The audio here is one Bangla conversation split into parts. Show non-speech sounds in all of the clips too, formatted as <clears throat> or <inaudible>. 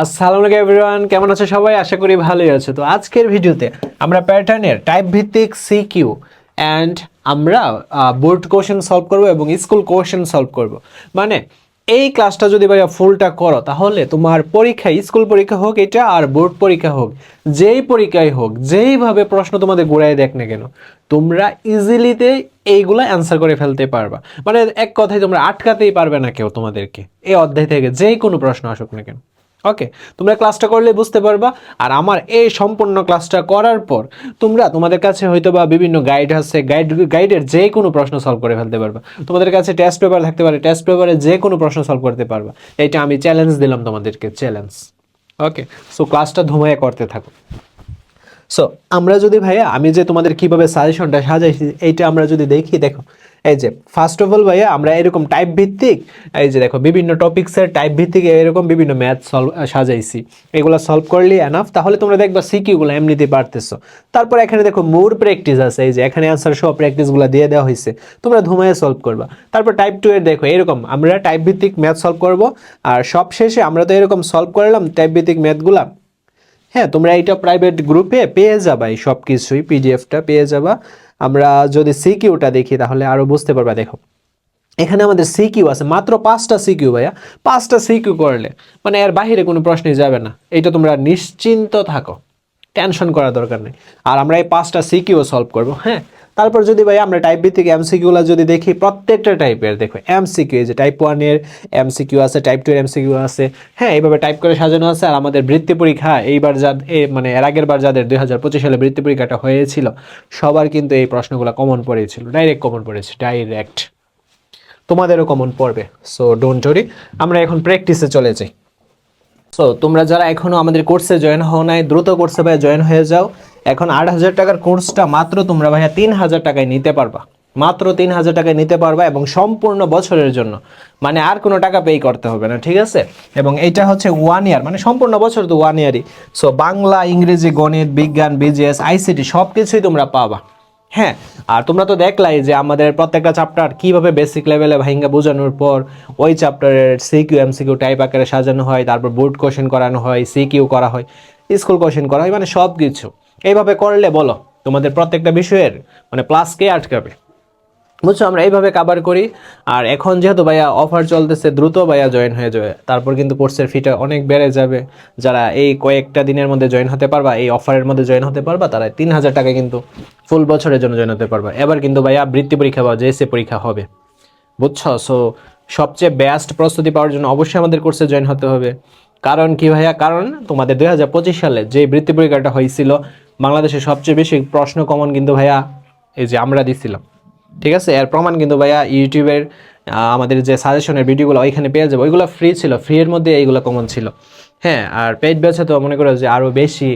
আসসালামু আলাইকুম এভরিওয়ান কেমন আছো সবাই? আশা করি ভালোই আছো। তো আজকের ভিডিওতে আমরা প্যাটার্নের টাইপ ভিত্তিক সিকিউ অ্যান্ড আমরা বোর্ড কোশ্চেন সলভ করব এবং স্কুল কোশ্চেন সলভ করব। মানে এই ক্লাসটা যদি ভাইয়া ফুলটা করো, তাহলে তোমার পরীক্ষা স্কুল পরীক্ষা হোক এটা আর বোর্ড পরীক্ষা হোক, যেই পরীক্ষায় হোক, যেইভাবে প্রশ্ন তোমাদের গোড়ায় দেখ না কেন, তোমরা ইজিলিতে এইগুলো অ্যান্সার করে ফেলতে পারবা। মানে এক কথায় তোমরা আটকাতেই পারবে না কেউ তোমাদেরকে, এই অধ্যায় থেকে যেই কোনো প্রশ্ন আসুক না কেন। ওকে তোমরা ক্লাসটা করলে বুঝতে পারবা। আর আমার এই সম্পূর্ণ ক্লাসটা করার পর তোমরা তোমাদের কাছে হয়তো বা বিভিন্ন গাইড আছে গাইড গাইডের যে কোনো প্রশ্ন সলভ করে ফেলতে পারবা। তোমাদের কাছে টেস্ট পেপার থাকতে পারে টেস্ট পেপারে যে কোনো প্রশ্ন সলভ করতে পারবা। এটা আমি চ্যালেঞ্জ দিলাম তোমাদেরকে চ্যালেঞ্জ ওকে সো ক্লাসটা ধুমাইয়া করতে থাকো। সো আমরা যদি ভাইয়া, আমি যে তোমাদের কীভাবে সাজেশনটা সাজাইছি, এইটা আমরা যদি দেখি, দেখো। এই যে ফার্স্ট অফ অল ভাইয়া, আমরা এরকম টাইপ ভিত্তিক, এই যে দেখো, বিভিন্ন টপিক্সের টাইপ ভিত্তিক এরকম বিভিন্ন ম্যাথ সলভ সাজাইছি। এগুলো সলভ করলে এনাফ তাহলে তোমরা দেখবা সিকিউগুলো এমনিতে পারতেছো তারপর এখানে দেখো মোর প্র্যাকটিস আছে। এই যে, এখানে আনসার সব প্র্যাকটিসগুলো দিয়ে দেওয়া হয়েছে তোমরা ধুমাইয়ে সলভ করবা। তারপর টাইপ টু এর দেখো, এরকম আমরা টাইপ ভিত্তিক ম্যাথ সলভ করব। আর সব শেষে আমরা তো এরকম সলভ করলাম টাইপ ভিত্তিক ম্যাথগুলা হ্যাঁ তোমরা এইটা প্রাইভেট গ্রুপে পেয়ে যাবা এই সব কিছুই পিডিএফটা পেয়ে যাবা। আমরা যদি সিকিউটা দেখি, তাহলে আরও বুঝতে পারবা, দেখো। এখানে আমাদের সিকিউ আছে, মাত্র পাঁচটা সিকিউ ভাইয়া। পাঁচটা সিকিউ করলে মানে এর বাইরে কোনো প্রশ্নই যাবে না। এইটা তোমরা নিশ্চিন্ত থাকো। টেনশন করার দরকার নেই। আর আমরা এই পাঁচটা সিকিউ সলভ করব হ্যাঁ? তারপর যদি ভাই আমরা টাইপ ভিত্তিক এমসিকিউগুলো যদি দেখি, প্রত্যেকটা টাইপের দেখো এমসিকিউ যে টাইপ ওয়ানের এমসিকিউ আছে টাইপ টু এর এমসিকিউ আছে হ্যাঁ এইভাবে টাইপ করে সাজানো আছে, আর আমাদের বৃত্তি পরীক্ষা, এইবার যা মানে এর আগের বার যাদের দুই হাজার পঁচিশ সালে বৃত্তি পরীক্ষাটা হয়েছিল, সবার কিন্তু এই প্রশ্নগুলো কমন পড়েছিল ডাইরেক্ট কমন পড়েছে ডাইরেক্ট তোমাদেরও কমন পড়বে সো ডোন্ট ওরি আমরা এখন প্র্যাকটিসে চলে যাই। সো তোমরা যারা এখনও আমাদের কোর্সে জয়েন হও নাই, দ্রুত কোর্সে ভাইয়া জয়েন হয়ে যাও। এখন আট হাজার টাকার কোর্সটা মাত্র তোমরা ভাইয়া তিন হাজার টাকায় নিতে পারবা। মাত্র তিন হাজার টাকায় নিতে পারবা এবং সম্পূর্ণ বছরের জন্য। মানে আর কোনো টাকা পে করতে হবে না, ঠিক আছে? এবং এটা হচ্ছে ওয়ান ইয়ার মানে সম্পূর্ণ বছর তো ওয়ান ইয়ারই সো বাংলা, ইংরেজি, গণিত, বিজ্ঞান বিজিএস আইসিটি সব কিছুই তোমরা পাবা। হ্যাঁ আর তোমরা তো দেখলাই যে আমাদের প্রত্যেকটা চ্যাপ্টার কীভাবে বেসিক লেভেলে ভাইঙ্গা বোঝানোর পর ওই চ্যাপ্টারের সিকিউ এমসিকিউ টাইপ আকারে সাজানো হয়, তারপর বোর্ড কোশ্চেন করানো হয় সিকিউ করা হয় স্কুল কোশ্চেন করা হয় মানে সব কিছু এইভাবে করলে বলো, তোমাদের প্রত্যেকটা বিষয়ের মানে প্লাস কে আটকাবে? বুঝছ? আমরা এইভাবে কাবার করি। আর এখন যেহেতু ভাইয়া অফার চলতেছে, দ্রুত ভাইয়া জয়েন হয়ে যাবে। তারপর কিন্তু কোর্সের ফিটা অনেক বেড়ে যাবে। যারা এই কয়েকটা দিনের মধ্যে জয়েন হতে পারবা, এই অফারের মধ্যে জয়েন হতে পারবা, তারা তিন হাজার টাকা কিন্তু ফুল বছরের জন্য জয়েন হতে পারবা। এবার কিন্তু ভাইয়া বৃত্তি পরীক্ষা বা জেএসএ পরীক্ষা হবে। বুঝছ? সো সবচেয়ে বেস্ট প্রস্তুতি পাওয়ার জন্য অবশ্যই আমাদের কোর্সে জয়েন হতে হবে। কারণ কি ভাইয়া? কারণ তোমাদের দুই হাজার পঁচিশ সালে যে বৃত্তি পরীক্ষাটা হয়েছিল, বাংলাদেশের সবচেয়ে বেশি প্রশ্ন কমন কিন্তু ভাইয়া এই যে আমরা দিছিলাম। ঠিক আছে? এর প্রমাণ কিন্তু ভাইয়া ইউটিউবের আমাদের যে সাজেশনের ভিডিওগুলো ওইখানে পেয়ে যাবে। ওইগুলো ফ্রি ছিল ফ্রি এর মধ্যে এইগুলো কমন ছিল। হ্যাঁ আর পেজ বেছে তো মনে করো যে আরও বেশি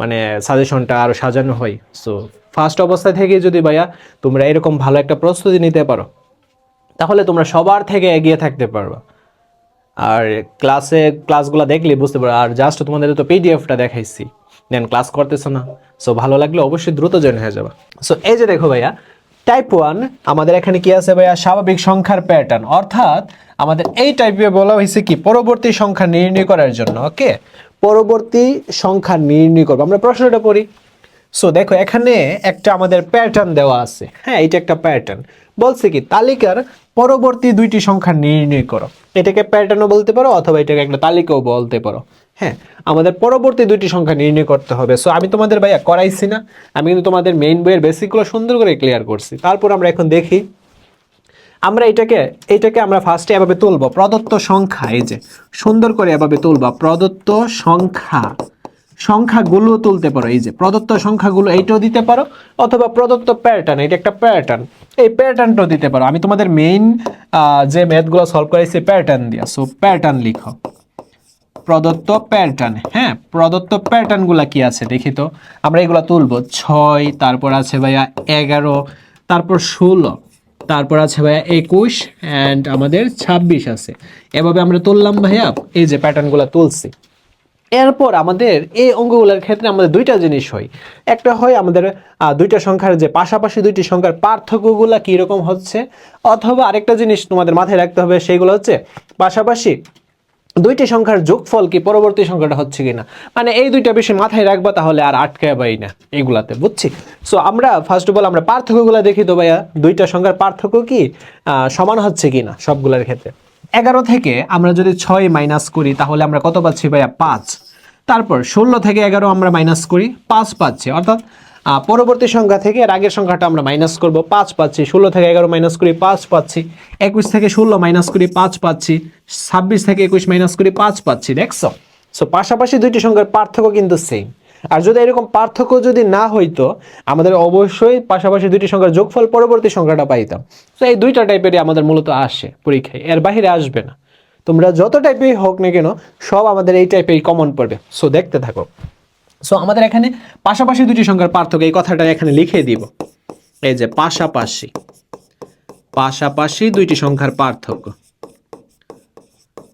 মানে সাজেশনটা আরও সাজানো হয়। সো ফার্স্ট অবস্থা থেকে যদি ভাইয়া তোমরা এরকম ভালো একটা প্রস্তুতি নিতে পারো, তাহলে তোমরা সবার থেকে এগিয়ে থাকতে পারবা। আর ক্লাসে ক্লাসগুলো দেখলে বুঝতে পারো। আর জাস্ট তোমাদের তো পিডিএফটা দেখাইছি। দেন ক্লাস করতেছো না। সো ভালো লাগলে অবশ্যই দ্রুত জয়েন হয়ে যাবা। সো এই যে দেখো ভাইয়া টাইপ ওয়ান আমাদের এখানে কি আছে ভাইয়া? স্বাভাবিক সংখ্যার প্যাটার্ন অর্থাৎ আমাদের এই টাইপে বলা হয়েছে কি? পরবর্তী সংখ্যা নির্ণয় করার জন্য ওকে পরবর্তী সংখ্যা নির্ণয় করব। আমরা প্রশ্নটা পড়ি। সো দেখো, এখানে একটা আমাদের প্যাটার্ন দেওয়া আছে। হ্যাঁ এটা একটা প্যাটার্ন বলছে কি, তালিকার পরবর্তী দুইটি সংখ্যা নির্ণয় করো। এটাকে প্যাটার্নও বলতে পারো, অথবা এটাকে একটা তালিকাও বলতে পারো। হ্যাঁ আমাদের পরবর্তী দুইটি সংখ্যা নির্ণয় করতে হবে। সো আমি তোমাদের ভাইয়া করাইছি না, আমি কিন্তু তোমাদের মেইন বইয়ের বেসিকগুলো সুন্দর করে ক্লিয়ার করছি। তারপর আমরা এখন দেখি, আমরা এটাকে এটাকে আমরা ফার্স্টে এভাবে তুলব। প্রদত্ত সংখ্যা, এই যে, সুন্দর করে এভাবে তুলব। প্রদত্ত সংখ্যা, সংখ্যাগুলো তুলতে পারো, এই যে, প্রদত্ত সংখ্যাগুলো এইটাও দিতে পারো, অথবা প্রদত্ত প্যাটার্ন এটা একটা প্যাটার্ন এই প্যাটার্নটাও দিতে পারো। আমি তোমাদের মেইন যে ম্যাথগুলো সলভ করাইছি প্যাটার্ন দিয়া। সো প্যাটার্ন লিখো। প্রদত্ত প্যাটার্ন হ্যাঁ প্রদত্ত প্যাটার্নগুলো কি আছে দেখি তো। আমরা এগুলো তুলবো। ছয়, তারপর আছে ভাইয়া এগারো, তারপর ষোলো, তারপর আছে ভাইয়া একুশ অ্যান্ড আমাদের ছাব্বিশ আছে। এভাবে আমরা তুললাম ভাইয়া, এই যে প্যাটার্নগুলো তুলছি। এরপর আমাদের এই অঙ্গগুলোর ক্ষেত্রে আমাদের দুইটা জিনিস হয়। একটা হয় আমাদের দুইটা সংখ্যার যে পাশাপাশি দুইটি সংখ্যার পার্থক্যগুলো কীরকম হচ্ছে, অথবা আরেকটা জিনিস তোমাদের মাথায় রাখতে হবে সেইগুলো হচ্ছে পাশাপাশি দুইটি সংখ্যার যোগফল কি? পরবর্তী সংখ্যাটা হচ্ছে কিনা? মানে এই দুইটা বিষয় মাথায় রাখবা তাহলে আর আটকে পাই না এইগুলাতে বুঝছি? সো আমরা ফার্স্ট অফ অল আমরা পার্থক্যগুলো দেখি তো ভাইয়া। দুইটা সংখ্যার পার্থক্য কি? সমান হচ্ছে কিনা সবগুলোর ক্ষেত্রে? এগারো থেকে আমরা যদি ছয় মাইনাস করি, তাহলে আমরা কত পাচ্ছি ভাইয়া? পাঁচ। তারপর ষোলো থেকে এগারো আমরা মাইনাস করি, পাঁচ পাচ্ছি। অর্থাৎ পরবর্তী সংখ্যা থেকে এর আগের সংখ্যাটা আমরা মাইনাস করব। পাঁচ পাচ্ছি, ষোলো থেকে এগারো মাইনাস করি পাঁচ পাচ্ছি, একুশ থেকে ষোলো মাইনাস করি পাঁচ পাচ্ছি, ছাব্বিশ থেকে একুশ মাইনাস করি পাঁচ পাচ্ছি, দেখছ? সো পাশাপাশি দুইটি সংখ্যার পার্থক্য কিন্তু সেম আর যদি এরকম পার্থক্য যদি না হইতো, আমাদের অবশ্যই পাশাপাশি দুইটি সংখ্যার যোগফল পরবর্তী সংখ্যাটা পাইতাম। তো এই দুইটা টাইপেরই আমাদের মূলত আসে পরীক্ষায়, এর বাইরে আসবে না। তোমরা যত টাইপেরই হোক না কেন, সব আমাদের এই টাইপেরই কমন পড়বে। সো দেখতে থাকো। সো আমাদের এখানে পাশাপাশি দুটি সংখ্যার পার্থক্য, এই কথাটা এখানে লিখে দিব। এই যে পাশাপাশি পাশাপাশি দুইটি সংখ্যার পার্থক্য।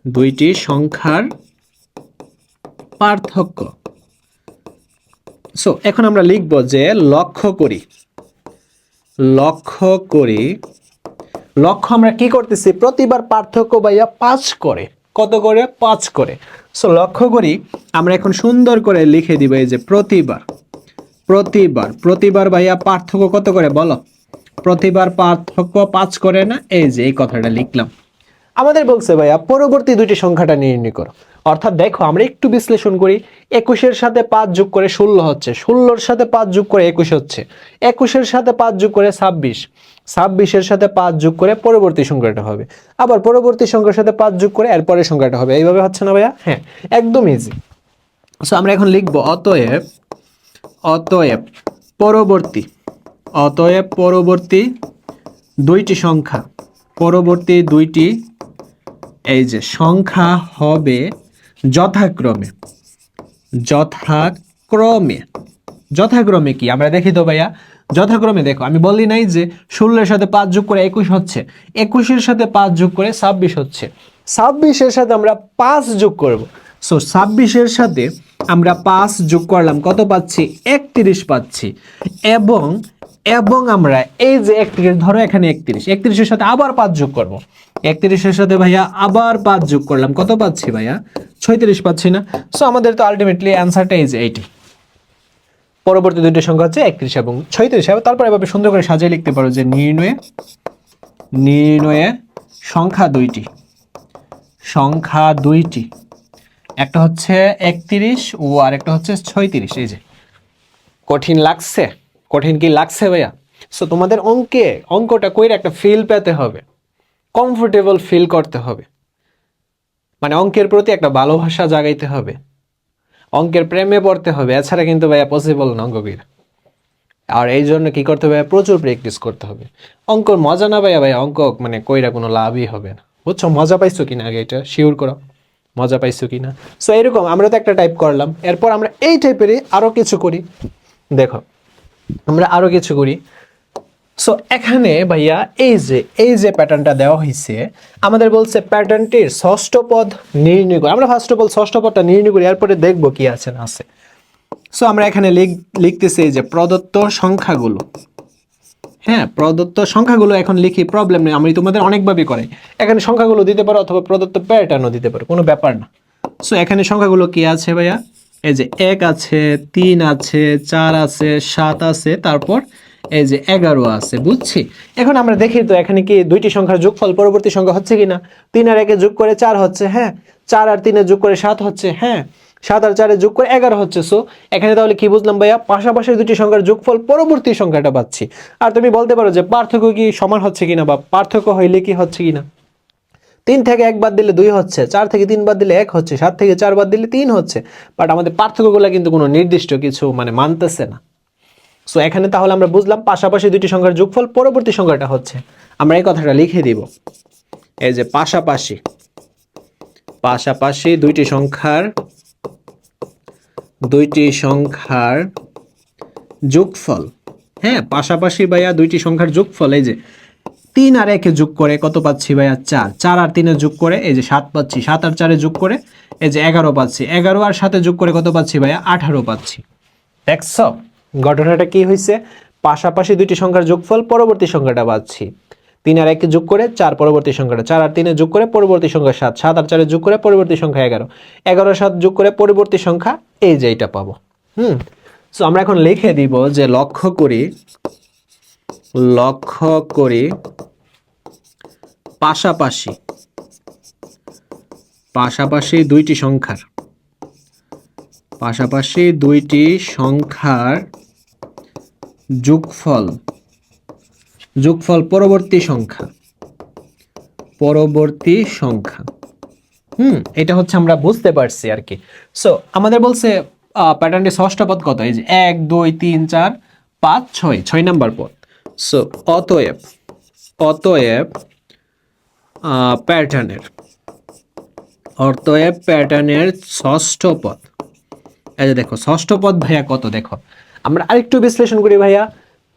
দুইটি সংখ্যার পার্থক্য। সো এখন আমরা লিখব যে লক্ষ্য করি। লক্ষ্য করি। লক্ষ্য আমরা কি করতেছি? প্রতিবার পার্থক্য ভাইয়া পাঁচ করে। কত করে? পাঁচ করে। সো লক্ষ্য করি, আমরা এখন সুন্দর করে লিখে দিব এই যে প্রতিবার। প্রতিবার। প্রতিবার ভাইয়া পার্থক্য কত করে বলো? প্রতিবার পার্থক্য পাঁচ করে না? এই যে, এই কথাটা লিখলাম। আমাদের বলছে ভাইয়া, পরবর্তী দুটি সংখ্যাটা নির্ণয় করো। অর্থাৎ দেখো, আমরা একটু বিশ্লেষণ করি। একুশের সাথে পাঁচ যোগ করে ষোলো হচ্ছে। ষোলোর সাথে পাঁচ যোগ করে একুশ হচ্ছে। একুশের সাথে পাঁচ যোগ করে ছাব্বিশ। ছাব্বিশের সাথে পাঁচ যোগ করে পরবর্তী সংখ্যাটা হবে। আবার পরবর্তী সংখ্যার সাথে পাঁচ যোগ করে এরপরের সংখ্যাটা হবে। এইভাবে হচ্ছে না ভাইয়া? হ্যাঁ একদম ইজি সো আমরা এখন লিখব, অতএব অতএব পরবর্তী অতএব পরবর্তী দুইটি সংখ্যা, পরবর্তী দুইটি, এই যে সংখ্যা হবে যথাক্রমে যথাক্রমে। যথাক্রমে কি? আমরা দেখি তো ভাইয়া যথাক্রমে দেখো, আমি বললি নাই যে ষোলোর সাথে পাঁচ যোগ করে একুশ হচ্ছে, একুশের সাথে পাঁচ যোগ করে ছাব্বিশ হচ্ছে। ছাব্বিশের সাথে আমরা পাঁচ যোগ করব। সো ছাব্বিশের সাথে আমরা পাঁচ যোগ করলাম, কত পাচ্ছি? একত্রিশ পাচ্ছি। এবং এবং আমরা এই যে একত্রিশ, ধরো এখানে একত্রিশ, একত্রিশের সাথে আবার পাঁচ যোগ করব। একত্রিশের সাথে ভাইয়া আবার পাঁচ যোগ করলাম, কত পাচ্ছি ভাইয়া? ছয়ত্রিশ পাচ্ছি না। সো আমাদের তো আলটিমেটলি অ্যান্সারটা এই যে এইটি। পরবর্তী দুইটি সংখ্যা হচ্ছে একত্রিশ এবং ছয়ত্রিশ এবং তারপর এভাবে সুন্দর করে সাজিয়ে লিখতে পারো যে নির্ণয়ে নির্ণয়ে সংখ্যা দুইটি সংখ্যা দুইটি। একটা হচ্ছে একত্রিশ ও আরেকটা হচ্ছে ছয়ত্রিশ, এই যে। কঠিন লাগছে, কঠিন কি লাগছে ভাইয়া? সো তোমাদের অঙ্কে, অঙ্কটা কইরে একটা ফিল পেতে হবে কমফোর্টেবল ফিল করতে হবে। মানে অঙ্কের প্রতি একটা ভালোবাসা জাগাইতে হবে। অঙ্কের প্রেমে পড়তে হবে। এছাড়া কিন্তু ভাইয়া পসিবল না অঙ্ক কইরা আর এই জন্য কি করতে হবে প্রচুর প্র্যাকটিস করতে হবে। অঙ্কর মজা না ভাইয়া? ভাইয়া অঙ্ক মানে কইরা কোনো লাভই হবে না। বুঝছ? মজা পাইছো কিনা আগে এটা? শিওর করো। মজা পাইছো কিনা? সো এরকম আমরা তো একটা টাইপ করলাম। এরপর আমরা এই টাইপেরই আরও কিছু করি। দেখো, আমরা আরও কিছু করি। সো এখানে ভাইয়া এই যে এই যে প্যাটার্নটা দেওয়া হয়েছে আমাদের বলছে প্যাটার্নটির ষষ্ঠ পদ নির্ণয় করি আমরা ফার্স্ট অফ অল ষষ্ঠ পদটা নির্ণয় করি, এরপরে দেখব কি আছে না আছে। সো আমরা এখানে লিখতেছি যে প্রদত্ত সংখ্যাগুলো। হ্যাঁ প্রদত্ত সংখ্যাগুলো এখন লিখি প্রবলেম নেই, আমি তোমাদের অনেকভাবে করে এখানে সংখ্যাগুলো দিতে পারো অথবা প্রদত্ত প্যাটার্নও দিতে পারো, কোনো ব্যাপার না। সো এখানে সংখ্যাগুলো কি আছে ভাইয়া? এই যে এক আছে, তিন আছে, চার আছে, সাত আছে, তারপর এই যে এগারো আছে, বুঝছি? এখন আমরা দেখি তো এখানে কি দুইটি সংখ্যার যোগফল পরবর্তী সংখ্যা হচ্ছে কিনা? তিন আর একে যোগ করে চার হচ্ছে হ্যাঁ? চার আর তিনে যোগ করে সাত হচ্ছে হ্যাঁ? সাত আর চারে যোগ করে এগারো হচ্ছে সো এখানে তাহলে কি বুঝলাম ভাইয়া? পাশাপাশি দুটি সংখ্যার যোগফল পরবর্তী সংখ্যাটা পাচ্ছি। আর তুমি বলতে পারো যে পার্থক্য কি সমান হচ্ছে কিনা বা পার্থক্য হইলে কি হচ্ছে কিনা? তিন থেকে এক বাদ দিলে দুই হচ্ছে, চার থেকে তিন বাদ দিলে এক হচ্ছে, সাত থেকে চার বাদ দিলে তিন হচ্ছে। বাট আমাদের পার্থক্যগুলো কিন্তু কোনো নির্দিষ্ট কিছু মানে মানতেছে না। সো এখানে তাহলে আমরা বুঝলাম পাশাপাশি দুটি সংখ্যার যোগফল পরবর্তী সংখ্যাটা হচ্ছে। আমরা এই কথাটা লিখে দিব। এই যে পাশাপাশি পাশাপাশি দুইটি সংখ্যার দুইটি সংখ্যার যোগফল হ্যাঁ পাশাপাশি ভাইয়া দুইটি সংখ্যার যোগফল, এই যে তিন আর একে যোগ করে কত পাচ্ছি ভাইয়া? চার। চার আর তিনে যোগ করে, এই যে সাত পাচ্ছি, সাত আর চারে যোগ করে, এই যে এগারো পাচ্ছি। এগারো আর সাথে যোগ করে কত পাচ্ছি ভাইয়া? আঠারো পাচ্ছি। দেখছ ঘটনাটা কি হয়েছে পাশাপাশি দুইটি সংখ্যার যোগফল পরবর্তী সংখ্যাটা পাচ্ছি। তিন আর একে যোগ করে চার পরবর্তী সংখ্যাটা। চার আর তিনে যোগ করে পরবর্তী সংখ্যা সাত। সাত আর চারে যোগ করে পরবর্তী সংখ্যা এগারো। এগারো সাত যোগ করে পরবর্তী সংখ্যা এই যে এইটা পাবো। হুম? সো আমরা এখন লিখে দিব যে লক্ষ্য করি লক্ষ্য করি পাশাপাশি পাশাপাশি দুইটি সংখ্যার, পাশাপাশি দুইটি সংখ্যার যোগফল যোগফল পরবর্তী সংখ্যা পরবর্তী সংখ্যা। হুম, এটা হচ্ছে আমরা বুঝতে পারছি আর কি। সো আমাদের বলছে প্যাটার্নটি ষষ্ঠ পদ কত? এই যে এক, দুই, তিন, চার, পাঁচ, ছয় ছয় নাম্বার পদ। সো অতএব অতএব প্যাটার্নের অতএব প্যাটার্নের ষষ্ঠ পদ। এই যে দেখো, ষষ্ঠ পদ ভাইয়া কত? দেখো আমরা আরেকটু বিশ্লেষণ করি ভাইয়া।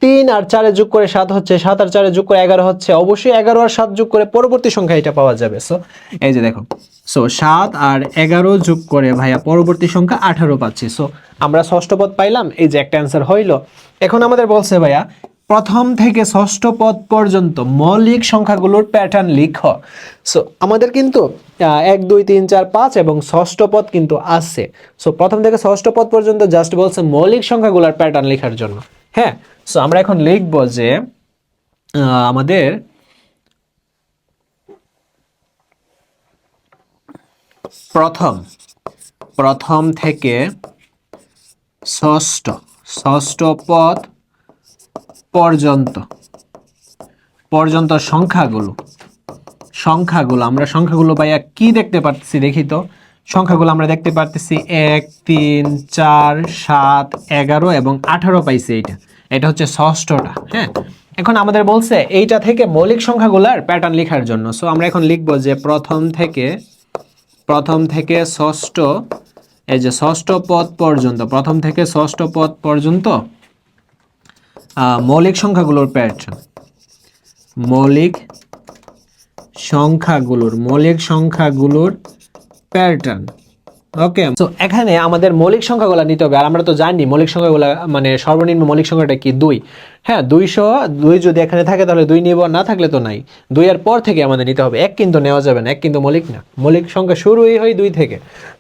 তিন আর চারে যোগ করে সাত হচ্ছে, সাত আর চারে যোগ করে এগারো হচ্ছে। অবশ্যই এগারো আর সাত যোগ করে পরবর্তী সংখ্যা এটা পাওয়া যাবে। সো এই যে দেখো। সো সাত আর এগারো যোগ করে ভাইয়া পরবর্তী সংখ্যা আঠারো পাচ্ছি। সো আমরা ষষ্ঠ পদ পাইলাম। এই যে একটা অ্যান্সার হইল। এখন আমাদের বলছে ভাইয়া প্রথম থেকে ষষ্ঠ পদ পর্যন্ত মৌলিক সংখ্যাগুলোর প্যাটার্ন লিখ। সো আমাদের কিন্তু এক, দুই, তিন, চার, পাঁচ এবং ষষ্ঠ পদ কিন্তু আসছে সো প্রথম থেকে ষষ্ঠ পদ পর্যন্ত জাস্ট বলছে মৌলিক সংখ্যাগুলোর প্যাটার্ন লেখার জন্য। হ্যাঁ সো আমরা এখন লিখব যে আমাদের প্রথম প্রথম থেকে ষষ্ঠ ষষ্ঠ পদ পর্যন্ত। পর্যন্ত সংখ্যাগুলো। সংখ্যাগুলো, আমরা সংখ্যাগুলো ভাইয়া কি দেখতে পারতেছি দেখি তো? সংখ্যাগুলো আমরা দেখতে পারতেছি এক, তিন, চার, সাত, এগারো এবং আঠারো পাইছি এইটা। এটা হচ্ছে ষষ্ঠটা হ্যাঁ? এখন আমাদের বলছে এইটা থেকে মৌলিক সংখ্যাগুলার প্যাটার্ন লেখার জন্য। সো আমরা এখন লিখব যে প্রথম থেকে প্রথম থেকে ষষ্ঠ, এই যে ষষ্ঠ পদ পর্যন্ত, প্রথম থেকে ষষ্ঠ পদ পর্যন্ত মৌলিক সংখ্যাগুলোর প্যাটার্ন মৌলিক সংখ্যাগুলোর মৌলিক সংখ্যাগুলোর প্যাটার্ন ওকে তো এখানে আমাদের মৌলিক সংখ্যাগুলো নিতে হবে, আর আমরা তো জানি মৌলিক সংখ্যাগুলো মানে সর্বনিম্ন মৌলিক সংখ্যাটা কি? দুই। হ্যাঁ দুইশো, দুই যদি এখানে থাকে তাহলে দুই নিব, না থাকলে তো নাই। দুই এর পর থেকে আমাদের নিতে হবে। এক কিন্তু নেওয়া যাবে না, এক কিন্তু মৌলিক না। মৌলিক সংখ্যা শুরুই হয় দুই থেকে।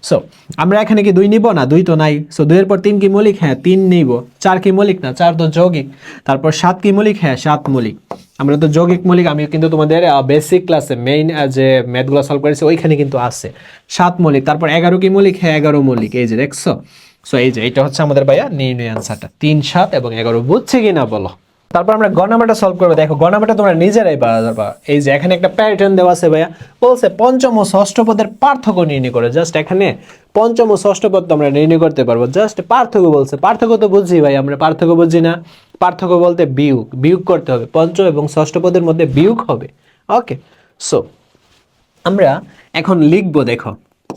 সো আমরা এখানে কি দুই নিব? না, দুই তো নাই। সো দুইয়ের পর তিন কি মৌলিক? হ্যাঁ তিন নিব। চার কি মৌলিক? না, চার তো যৌগিক। তারপর সাত কি মৌলিক? হ্যাঁ সাত মৌলিক। আমরা তো যৌগিক মৌলিক আমি কিন্তু তোমাদের বেসিক ক্লাসে মেইন যে ম্যাথগুলো সলভ করেছি, ওইখানে কিন্তু আছে। সাত মৌলিক, তারপর এগারো কি মৌলিক? হ্যাঁ এগারো মৌলিক, এই যে দেখছ? সো এই যে এটা হচ্ছে আমাদের ভাইয়া নির্ণয় আনসারটা তিন সাত এবং এগারো, বুঝছে কিনা বলো? তারপর আমরা গণামাটা সলভ করব। দেখো গণামাটা তোমরা নিজেরাই পারবা এই যে এখানে একটা প্যাটার্ন দেওয়া আছে ভাইয়া, বলছে পঞ্চম ও ষষ্ঠ পদের পার্থক্য নির্ণয় করে। জাস্ট এখানে পঞ্চম ও ষষ্ঠ পদ তো আমরা নির্ণয় করতে পারব। জাস্ট পার্থক্য বলছে। পার্থক্য তো বুঝছি ভাই, আমরা পার্থক্য বুঝি না। পার্থক্য বলতে বিয়োগ। বিয়োগ করতে হবে। পঞ্চম এবং ষষ্ঠ পদের মধ্যে বিয়োগ হবে। ওকে সো আমরা এখন লিখব, দেখো।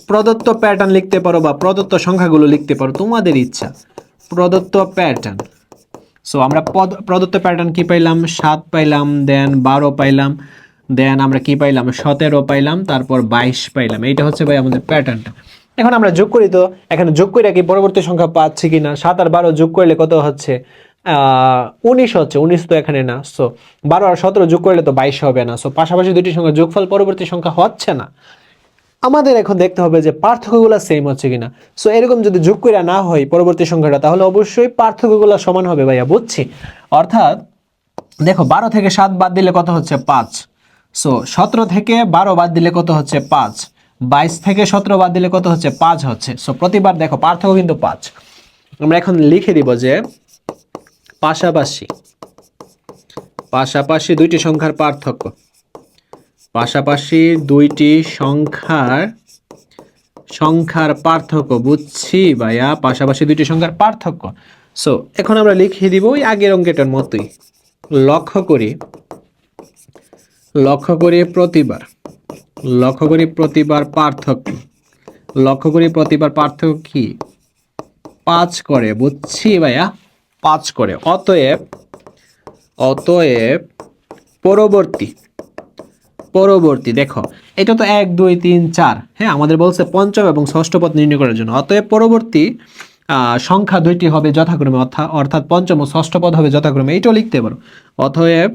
প্রদত্ত প্যাটার্ন লিখতে পারো বা প্রদত্ত সংখ্যাগুলো লিখতে পারো। তোমাদের ইচ্ছা। প্রদত্ত প্যাটার্ন সো আমরা প্রদত্ত প্যাটার্ন কি পাইলাম? সাত পাইলাম দেন বারো পাইলাম দেন আমরা কি পাইলাম? সতেরো পাইলাম, তারপর বাইশ পাইলাম। এইটা হচ্ছে ভাই আমাদের প্যাটার্নটা এখন আমরা যোগ করি তো, এখানে যোগ করে কি পরবর্তী সংখ্যা পাচ্ছি কি না? সাত আর বারো যোগ করলে কত হচ্ছে? উনিশ হচ্ছে, উনিশ তো এখানে না। সো বারো আর সতেরো যোগ করলে তো বাইশ হবে না। সো পাশাপাশি দুটি সংখ্যা যোগফল পরবর্তী সংখ্যা হচ্ছে না। আমাদের এখন দেখতে হবে যে পার্থক্যগুলো সেম হচ্ছে কিনা। সো এরকম যদি যোগ করে না হয় পরবর্তী সংখ্যাটা, তাহলে অবশ্যই পার্থক্যগুলো সমান হবে ভাইয়া, বুঝছি? অর্থাৎ, দেখো, বারো থেকে সাত বাদ দিলে কত হচ্ছে পাঁচ? সো সতেরো থেকে বারো বাদ দিলে কত হচ্ছে পাঁচ? বাইশ থেকে সতেরো বাদ দিলে কত হচ্ছে পাঁচ হচ্ছে? সো প্রতিবার দেখো, পার্থক্য কিন্তু পাঁচ। আমরা এখন লিখে দিব যে পাশাপাশি পাশাপাশি দুইটি সংখ্যার পার্থক্য। পাশাপাশি দুইটি সংখ্যার সংখ্যার পার্থক্য, বুঝছি ভাইয়া? পাশাপাশি দুইটি সংখ্যার পার্থক্য। সো এখন আমরা লিখে দিব ওই আগের অঙ্কেটার মতোই। লক্ষ্য করি। লক্ষ্য করি প্রতিবার। লক্ষ্য করি প্রতিবার পার্থক্য লক্ষ্য করি প্রতিবার পার্থক্য কি? পাঁচ করে, বুঝছি ভাইয়া? পাঁচ করে। অতএব অতএব পরবর্তী পরবর্তী, দেখো, এটা তো এক, দুই, তিন, চার হ্যাঁ আমাদের বলছে পঞ্চম এবং ষষ্ঠ পদ নির্ণয় করার জন্য। অতএব পরবর্তী সংখ্যা দুইটি হবে যথাক্রমে অর্থাৎ অর্থাৎ পঞ্চম ও ষষ্ঠ পদ হবে যথাক্রমে এইটাও লিখতে পারো। অতএব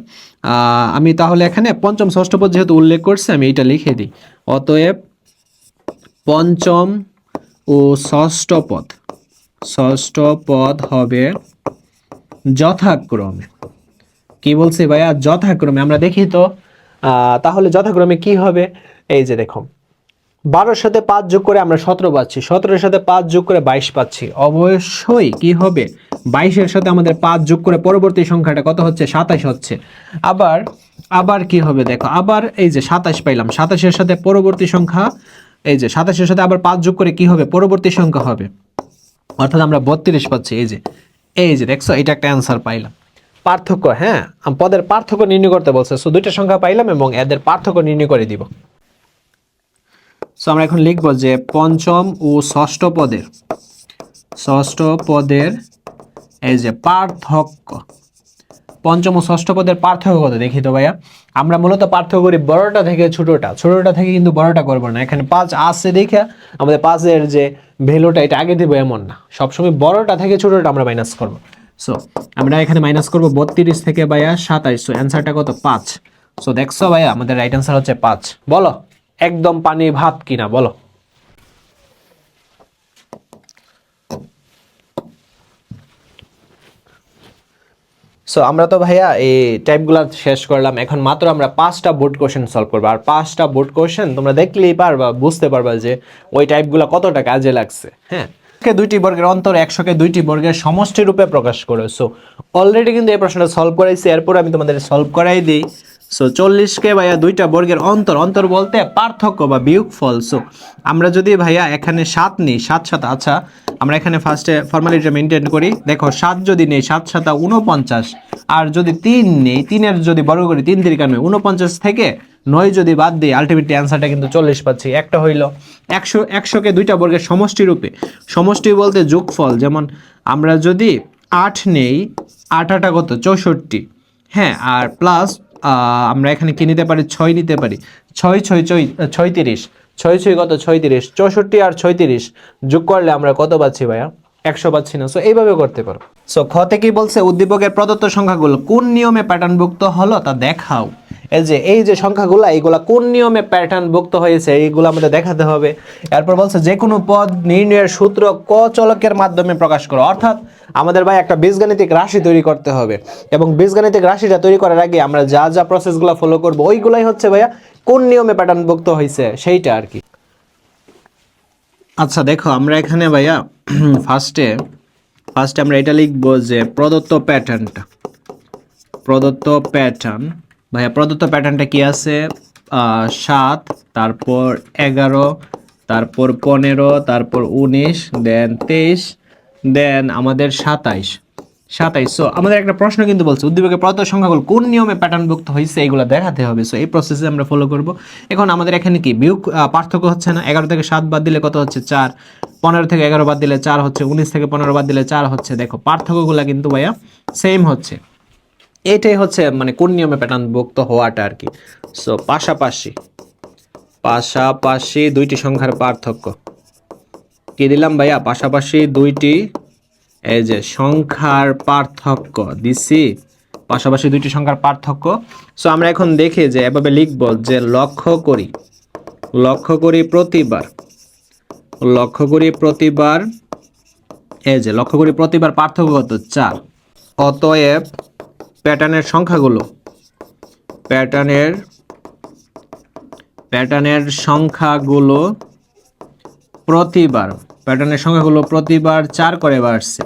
আমি তাহলে এখানে পঞ্চম, ষষ্ঠ পদ যেহেতু উল্লেখ করছে, আমি এইটা লিখে দিই। অতএব, পঞ্চম ও ষষ্ঠ পদ ষষ্ঠ পদ হবে যথাক্রমে। কি বলছি ভাইয়া? যথাক্রমে, আমরা দেখি তো তাহলে যথাক্রমে কি হবে? এই যে দেখো বারোর সাথে পাঁচ যোগ করে আমরা সতেরো পাচ্ছি। সতেরোর সাথে পাঁচ যোগ করে বাইশ পাচ্ছি। অবশ্যই কি হবে? বাইশের সাথে আমাদের পাঁচ যোগ করে পরবর্তী সংখ্যাটা কত হচ্ছে? সাতাশ হচ্ছে। আবার আবার কি হবে দেখো? আবার এই যে সাতাশ পাইলাম। সাতাশের সাথে পরবর্তী সংখ্যা, এই যে সাতাশের সাথে আবার পাঁচ যোগ করে কি হবে? পরবর্তী সংখ্যা হবে। অর্থাৎ আমরা বত্রিশ পাচ্ছি। এই যে এই যে দেখছ, এটা একটা অ্যান্সার পাইলাম। পার্থক্য হ্যাঁ? পদের পার্থক্য নির্ণয় করতে বলছে। সো দুইটা সংখ্যা পাইলাম এবং এদের পার্থক্য নির্ণয় করে দিব। সো আমরা এখন লিখব যে পঞ্চম ও ষষ্ঠ পদের ষষ্ঠ পদের এই যে পার্থক্য, পঞ্চম ও ষষ্ঠ পদের পার্থক্য কত? দেখি তো ভাইয়া। আমরা মূলত পার্থক্য করি বড়টা থেকে ছোটটা। ছোটটা থেকে কিন্তু বড়টা করব না। এখানে পাঁচ আসছে দেখে আমাদের পাঁচের যে ভ্যালুটা এটা আগে দিব এমন না। সবসময় বড়টা থেকে ছোটটা আমরা মাইনাস করব। সো আমরা এখানে মাইনাস করব বত্রিশ থেকে ভাইয়া সাতাইশ। সো অ্যান্সারটা কত? পাঁচ। সো দেখছ ভাইয়া, আমাদের রাইট অ্যান্সার হচ্ছে পাঁচ। বলো, একদম পানি ভাত কিনা, বলো। সো আমরা তো ভাইয়া এই টাইপগুলো শেষ করলাম। এখন মাত্র আমরা পাঁচটা বোর্ড কোশ্চেন সলভ করব। আর পাঁচটা বোর্ড কোশ্চেন তোমরা দেখলেই পারবা, বুঝতে পারবা যে ওই টাইপগুলো কতটা কাজে লাগছে হ্যাঁ? কে দুইটি বর্গের অন্তর একশোকে দুইটি বর্গের সমষ্টি রূপে প্রকাশ করো। সো অলরেডি কিন্তু এই প্রশ্নটা সলভ করাইছি, এরপর আমি তোমাদের সলভ করাই দিই। সো চল্লিশকে ভাইয়া দুইটা বর্গের অন্তর অন্তর বলতে পার্থক্য বা বিয়োগফল। সো আমরা যদি ভাইয়া এখানে সাত নিই, সাত সাত আচ্ছা আমরা এখানে ফার্স্টে ফর্মালিটি মেনটেন করি। দেখো, সাত যদি নেই, সাত সাতা উনপঞ্চাশ আর যদি তিন নেই, তিনের যদি বর্গ করি, তিন তিরিকানব্বই উনপঞ্চাশ থেকে নয় যদি বাদ দিই আলটিমেটলি অ্যান্সারটা কিন্তু চল্লিশ পাচ্ছি। একটা হইল একশো, একশোকে দুইটা বর্গের সমষ্টি রূপে। সমষ্টি বলতে যোগফল, যেমন আমরা যদি আট নেই, আট আটা কত? চৌষট্টি। হ্যাঁ আর প্লাস আমরা এখানে কি নিতে পারি? ছয় নিতে পারি। ছয় ছয় ছয় ছয়ত্রিশ ছয় ছয় কত? ছয়ত্রিশ চৌষট্টি আর ছয়ত্রিশ যোগ করলে আমরা কত পাচ্ছি ভাইয়া? একশো পাচ্ছি না। সো এইভাবে করতে পারো। সো খতে কি বলছে? উদ্দীপকের প্রদত্ত সংখ্যাগুলো কোন নিয়মে প্যাটার্নভুক্ত হলো তা দেখাও। এই যে এই যে সংখ্যাগুলো, এইগুলা কোন নিয়মে প্যাটার্নভুক্ত হয়েছে, এইগুলো আমাদের দেখাতে হবে। এরপর বলছে, যে কোনো পদ নির্ণয়ের সূত্র ক চলকের মাধ্যমে প্রকাশ করো। অর্থাৎ আমাদের ভাই একটা বীজগাণিতিক রাশি তৈরি করতে হবে। এবং বীজগাণিতিক রাশিটা তৈরি করার আগে আমরা যা যা প্রসেসগুলো ফলো করব, ওইগুলাই হচ্ছে ভাইয়া কোন নিয়মে প্যাটার্নভুক্ত হয়েছে, সেইটা আর কি। আচ্ছা দেখো, আমরা এখানে ভাইয়া <clears throat> ফার্স্টে ফার্স্টে আমরা এটা লিখব যে প্রদত্ত প্যাটার্নটা প্রদত্ত প্যাটার্ন ভাইয়া, প্রদত্ত প্যাটার্নটা কি আছে? সাত, তারপর এগারো, তারপর পনেরো, তারপর উনিশ দেন তেইশ দেন আমাদের সাতাইশ। সাতাইশ সো আমাদের একটা প্রশ্ন কিন্তু বলছে, উদ্দীপকের প্রদত্ত সংখ্যাগুলো কোন নিয়মে প্যাটার্নভুক্ত হয়েছে এইগুলো দেখাতে হবে। সো এই প্রসেসে আমরা ফলো করব। এখন আমাদের এখানে কি বিয়োগ পার্থক্য হচ্ছে না? এগারো থেকে সাত বাদ দিলে কত হচ্ছে? চার। পনেরো থেকে এগারো বাদ দিলে চার হচ্ছে, উনিশ থেকে পনেরো বাদ দিলে চার হচ্ছে। দেখো, পার্থক্যগুলো কিন্তু ভাইয়া সেম হচ্ছে। এটাই হচ্ছে মানে কোন নিয়মে প্যাটার্নভুক্ত হওয়াটা আর কি। সো পাশাপাশি পাশাপাশি দুইটি সংখ্যার পার্থক্য। কি দিলাম ভাইয়া? পাশাপাশি দুইটি, এই যে সংখ্যার পার্থক্য দিছি পাশাপাশি দুইটি সংখ্যার পার্থক্য। সো আমরা এখন দেখি যে এভাবে লিখব যে লক্ষ্য করি লক্ষ্য করি প্রতিবার, লক্ষ্য করি প্রতিবার, এই যে লক্ষ্য করি প্রতিবার পার্থক্য কত? চার। অতএব প্যাটার্নের সংখ্যাগুলো। প্যাটার্নের প্যাটার্নের সংখ্যাগুলো প্রতিবার, প্যাটার্নের সংখ্যাগুলো প্রতিবার চার করে বাড়ছে।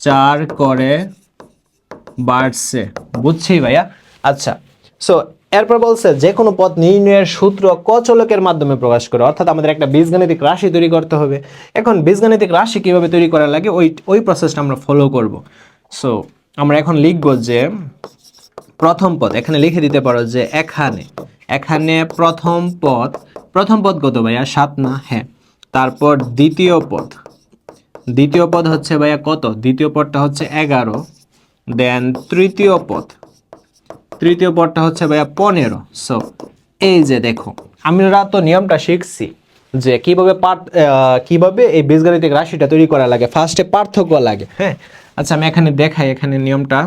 চার করে বাড়ছে। বুঝছি ভাইয়া? আচ্ছা সো এরপর বলছে, যে কোনো পথ নির্ণয়ের সূত্র ক চলকের মাধ্যমে প্রকাশ করে, অর্থাৎ আমাদের একটা বীজগাণিতিক রাশি তৈরি করতে হবে। এখন বীজগাণিতিক রাশি কীভাবে তৈরি করা লাগে, ওই ওই প্রসেসটা আমরা ফলো করব। সো আমরা এখন লিখব যে প্রথম পদ, এখানে লিখে দিতে পারো যে এখানে এখানে প্রথম পদ প্রথম পদ কত ভাইয়া? সাত না? হ্যাঁ। তারপর দ্বিতীয় পদ দ্বিতীয় পদ হচ্ছে ভাইয়া কত? দ্বিতীয় পদটা হচ্ছে এগারো, দেন তৃতীয় পদ, তৃতীয় পদটা হচ্ছে ভাইয়া পনেরো। সো এই যে দেখো আমরা তো নিয়মটা শিখছি যে কীভাবে পার্থ কীভাবে এই বীজগণিতিক রাশিটা তৈরি করা লাগে ফার্স্টে পার্থক্য লাগে হ্যাঁ? আচ্ছা আমি এখানে দেখাই, এখানে নিয়মটা।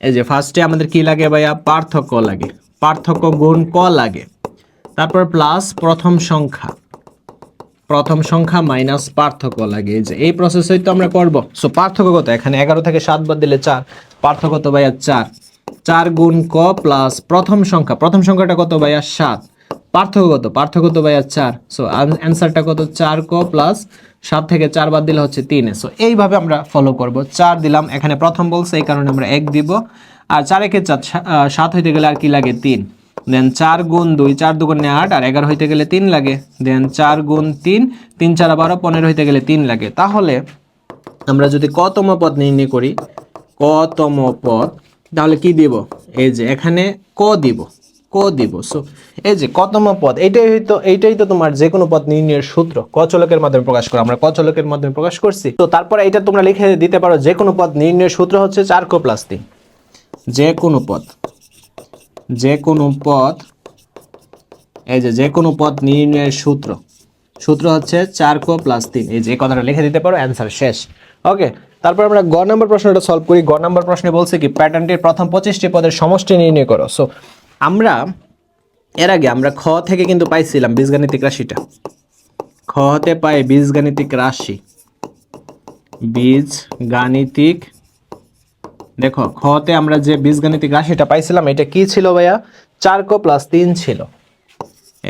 এই যে ফার্স্টে আমাদের কি লাগে ভাইয়া? পার্থক্য লাগে। পার্থক্য গুণ ক লাগে। তারপর প্লাস প্রথম সংখ্যা। প্রথম সংখ্যা মাইনাস পার্থক্য লাগে। যে, এই প্রসেসই তো আমরা করব। সো পার্থক্য কত? এখানে এগারো থেকে সাত বাদ দিলে চার। পার্থক্য কত ভাইয়া চার। চার গুণ ক প্লাস প্রথম সংখ্যা। প্রথম সংখ্যাটা কত ভাইয়া? সাত। পার্থক্য কত? পার্থক্য তো ভাইয়া চার। সো অ্যান্সারটা কত? চার ক প্লাস সাত থেকে চার বাদ দিলে হচ্ছে তিনে। সো এইভাবে আমরা ফলো করব। চার দিলাম, এখানে প্রথম বলছে, এই কারণে আমরা এক দিব। আর চার একে চার সাত হইতে গেলে আর কি লাগে? তিন। দেন চার গুণ দুই, চার দুগুণে আট, আর এগারো হইতে গেলে তিন লাগে। দেন চার গুণ তিন তিন চার বারো পনেরো হইতে গেলে তিন লাগে। তাহলে আমরা যদি কতম পদ নির্ণয় করি, কতম পদ, তাহলে কি দিব? এই যে এখানে ক দিব। ক দিব। সো এই যে কতম পদ, এইটাই হয়তো, এইটাই তো তোমার যে কোনো পদ নির্ণয়ের সূত্র। ক চলকের মাধ্যমে প্রকাশ করো, আমরা ক চলকের মাধ্যমে প্রকাশ করছি। তো তারপরে এটা তোমরা লিখে দিতে পারো যে কোনো পদ নির্ণয়ের সূত্র হচ্ছে চার ক প্লাস তিন যে কোনো পদ যে কোনো পদ, এই যে যে কোনো পদ নির্ণয়ের সূত্র। সূত্র হচ্ছে চার কো প্লাস তিন এই যে কথাটা লিখে দিতে পারো, অ্যান্সার শেষ। ওকে, তারপর আমরা গ নম্বর প্রশ্নটা সলভ করি। গ নম্বর প্রশ্নে বলছে কি, প্যাটার্নটির প্রথম পঁচিশটি পদের সমষ্টি নির্ণয় করো। সো আমরা, এর আগে আমরা খ থেকে কিন্তু পাইছিলাম বীজগাণিতিক রাশিটা। খ হতে পাই বীজগাণিতিক রাশি। বীজ গাণিতিক দেখো খতে আমরা যে বীজগাণিতিক রাশিটা পাইছিলাম, এটা কি ছিল ভাইয়া? চার ক প্লাস তিন ছিল।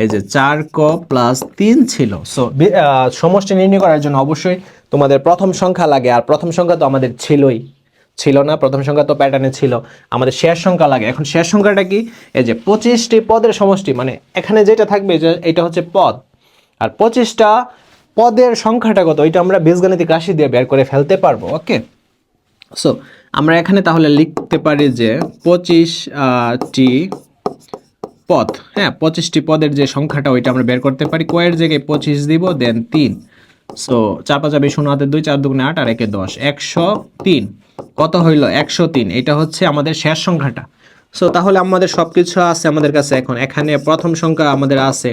এই যে চার ক প্লাস তিন ছিল। সো সমষ্টি নির্ণয় করার জন্য অবশ্যই তোমাদের প্রথম সংখ্যা লাগে, আর প্রথম সংখ্যা তো আমাদের ছিলই। ছিল না, প্রথম সংখ্যা তো প্যাটার্নে ছিল। আমাদের শেষ সংখ্যা লাগে। এখন শেষ সংখ্যাটা কি? এই যে পঁচিশটি পদের সমষ্টি মানে এখানে যেটা থাকবে এটা হচ্ছে পদ। আর পঁচিশটা পদের সংখ্যাটা কত? ওইটা আমরা বীজগাণিতিক রাশি দিয়ে বের করে ফেলতে পারব, ওকে? সো আমরা এখানে তাহলে লিখতে পারি যে পঁচিশ টি পদ হ্যাঁ পঁচিশটি পদের যে সংখ্যাটা, ওইটা আমরা বের করতে পারি। কয়ের জায়গায় পঁচিশ দিব দেন তিন। সো চার পাঁচ শূন্য, হাতে দুই, চার দুগুণে আট, আর একে দশ। একশো তিন। কত হইল? একশো তিন। এটা হচ্ছে আমাদের শেষ সংখ্যাটা। সো তাহলে আমাদের সব কিছু আছে আমাদের কাছে এখন। এখানে প্রথম সংখ্যা আমাদের আছে।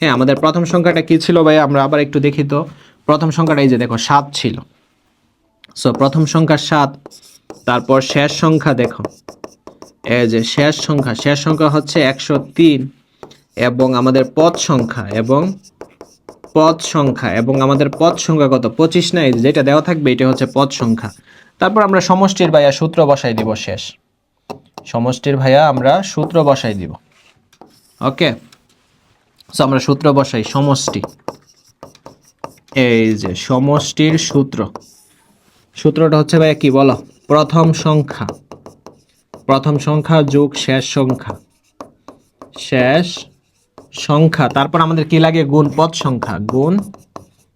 হ্যাঁ আমাদের প্রথম সংখ্যাটা কি ছিল ভাই? আমরা আবার একটু দেখি তো। প্রথম সংখ্যাটা এই যে দেখো, সাত ছিল। সো প্রথম সংখ্যা সাত, তারপর শেষ সংখ্যা দেখো। এই যে শেষ সংখ্যা শেষ সংখ্যা হচ্ছে একশো তিন এবং আমাদের পদ সংখ্যা এবং পদ সংখ্যা এবং আমাদের পদ সংখ্যা কত? পঁচিশ নাই যেটা দেওয়া থাকবে, এটা হচ্ছে পদ সংখ্যা। তারপর আমরা সমষ্টির ভাইয়া সূত্র বসাই দিব শেষ। সমষ্টির ভাইয়া আমরা সূত্র বসাই দিব। ওকে? সো আমরা সূত্র বসাই সমষ্টি। এই যে সমষ্টির সূত্র। সূত্রটা হচ্ছে ভাইয়া কি বলো? প্রথম সংখ্যা। প্রথম সংখ্যা যোগ শেষ সংখ্যা। শেষ সংখ্যা। তারপর আমাদের কি লাগে? গুণ পদ সংখ্যা। গুণ।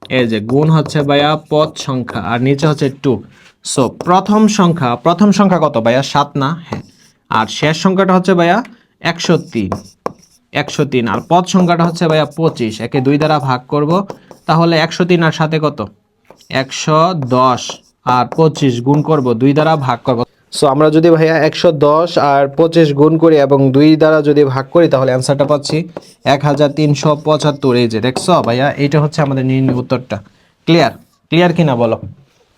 এই যে গুণ হচ্ছে ভাইয়া পদ সংখ্যা। আর নিচে হচ্ছে টু। সো প্রথম সংখ্যা প্রথম সংখ্যা কত ভাইয়া? সাত না? হ্যাঁ। আর শেষ সংখ্যাটা হচ্ছে ভাইয়া একশো তিন একশো তিন আর পদ সংখ্যাটা হচ্ছে ভাইয়া পঁচিশ। একে দুই দ্বারা ভাগ করব। তাহলে একশো তিন আর সাথে কত? একশো দশ। আর পঁচিশ গুণ করব, দুই দ্বারা ভাগ করব। সো আমরা যদি ভাইয়া একশো দশ আর পঁচিশ গুণ করি এবং দুই দ্বারা যদি ভাগ করি, তাহলে অ্যান্সারটা পাচ্ছি এক হাজার তিনশো পঁচাত্তর। এই যে দেখছ ভাইয়া, এইটা হচ্ছে আমাদের নির্ণয় উত্তরটা। ক্লিয়ার ক্লিয়ার কিনা বলো?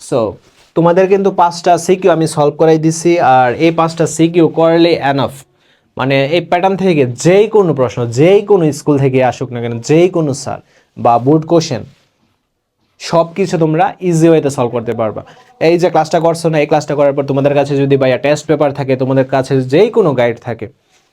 সো তোমাদের কিন্তু পাঁচটা সিকিউ আমি সলভ করাই দিছি, আর এই পাঁচটা সিকিউ করলে এনাফ মানে এই প্যাটার্ন থেকে যেই কোনো প্রশ্ন যেই কোনো স্কুল থেকে আসুক না কেন যেই কোনো স্যার বা বোর্ড কোশ্চেন সব কিছু তোমরা ইজি ওয়েতে সলভ করতে পারবা। এই যে ক্লাসটা করছ না, এই ক্লাসটা করার পর তোমাদের কাছে যদি ভাইয়া টেস্ট পেপার থাকে, তোমাদের কাছে যেই কোনো গাইড থাকে,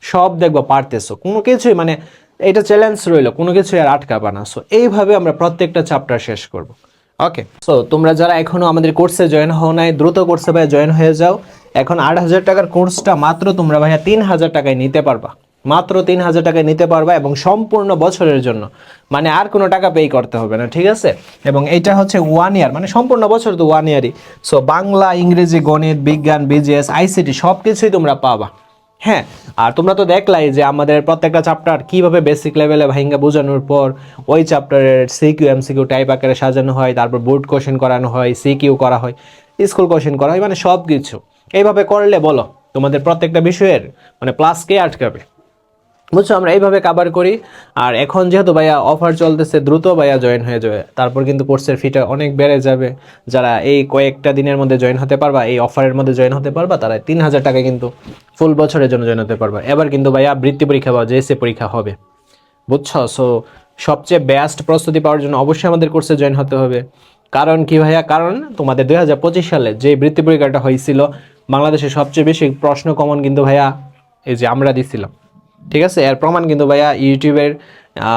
সব দেখবা পারতেছো। কোনো কিছুই মানে এটা চ্যালেঞ্জ রইল, কোনো কিছু আর আটকাবা না। সো এইভাবে আমরা প্রত্যেকটা চ্যাপ্টার শেষ করব। ওকে সো তোমরা যারা এখনও আমাদের কোর্সে জয়েন হও নাই, দ্রুত কোর্সে ভাইয়া জয়েন হয়ে যাও। এখন আট হাজার টাকার কোর্সটা মাত্র তোমরা ভাইয়া তিন হাজার টাকায় নিতে পারবা। মাত্র তিন হাজার টাকায় নিতে পারবা এবং সম্পূর্ণ বছরের জন্য। মানে আর কোনো টাকা পে করতে হবে না, ঠিক আছে? এবং এটা হচ্ছে ওয়ান ইয়ার মানে সম্পূর্ণ বছর তো ওয়ান ইয়ারই সো বাংলা, ইংরেজি, গণিত, বিজ্ঞান বিজিএস আইসিটি সব কিছুই তোমরা পাবা। হ্যাঁ আর তোমরা তো দেখলাই যে আমাদের প্রত্যেকটা চ্যাপ্টার কীভাবে বেসিক লেভেলে ভাইঙ্গা বোঝানোর পর ওই চ্যাপ্টারের সিকিউ এমসিকিউ টাইপ আকারে সাজানো হয়, তারপর বোর্ড কোশ্চেন করানো হয় সিকিউ করা হয় স্কুল কোশ্চেন করা হয় মানে সব কিছু এইভাবে করলে বলো, তোমাদের প্রত্যেকটা বিষয়ের মানে প্লাস কে আটকাবে? বুঝছ? আমরা এইভাবে কাভার করি। আর এখন যেহেতু ভাইয়া অফার চলতেছে, দ্রুত ভাইয়া জয়েন হয়ে যাবে। তারপর কিন্তু কোর্সের ফিটা অনেক বেড়ে যাবে। যারা এই কয়েকটা দিনের মধ্যে জয়েন হতে পারবা, এই অফারের মধ্যে জয়েন হতে পারবা, তারা তিন হাজার টাকা কিন্তু ফুল বছরের জন্য জয়েন হতে পারবা। এবার কিন্তু ভাইয়া বৃত্তি পরীক্ষা বা জেএসএ পরীক্ষা হবে। বুঝছ? সো সবচেয়ে বেস্ট প্রস্তুতি পাওয়ার জন্য অবশ্যই আমাদের কোর্সে জয়েন হতে হবে। কারণ কি ভাইয়া? কারণ তোমাদের দুই হাজার পঁচিশ সালে যে বৃত্তি পরীক্ষাটা হয়েছিল বাংলাদেশে সবচেয়ে বেশি প্রশ্ন কমন কিন্তু ভাইয়া এই যে আমরা দিছিলাম। ঠিক আছে? এর প্রমাণ কিন্তু ভাইয়া ইউটিউবের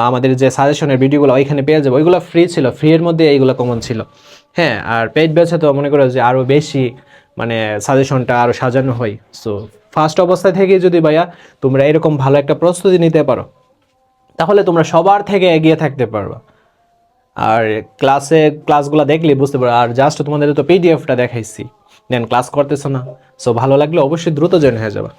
আমাদের যে সাজেশনের ভিডিওগুলো ওইখানে পেয়ে যাবে। ওইগুলো ফ্রি ছিল ফ্রি এর মধ্যে এইগুলো কমন ছিল। হ্যাঁ আর পেইড ব্যাচে তো মনে করো যে আরও বেশি মানে সাজেশনটা আরও সাজানো হয়। সো ফার্স্ট অবস্থায় থেকে যদি ভাইয়া তোমরা এরকম ভালো একটা প্রস্তুতি নিতে পারো, তাহলে তোমরা সবার থেকে এগিয়ে থাকতে পারবা। আর ক্লাসে ক্লাসগুলো দেখলে বুঝতে পারো, আর জাস্ট তোমাদের তো পিডিএফটা দেখাইছি। দেন ক্লাস করতেছো না। সো ভালো লাগলে অবশ্যই দ্রুত জয়েন হয়ে যাবে।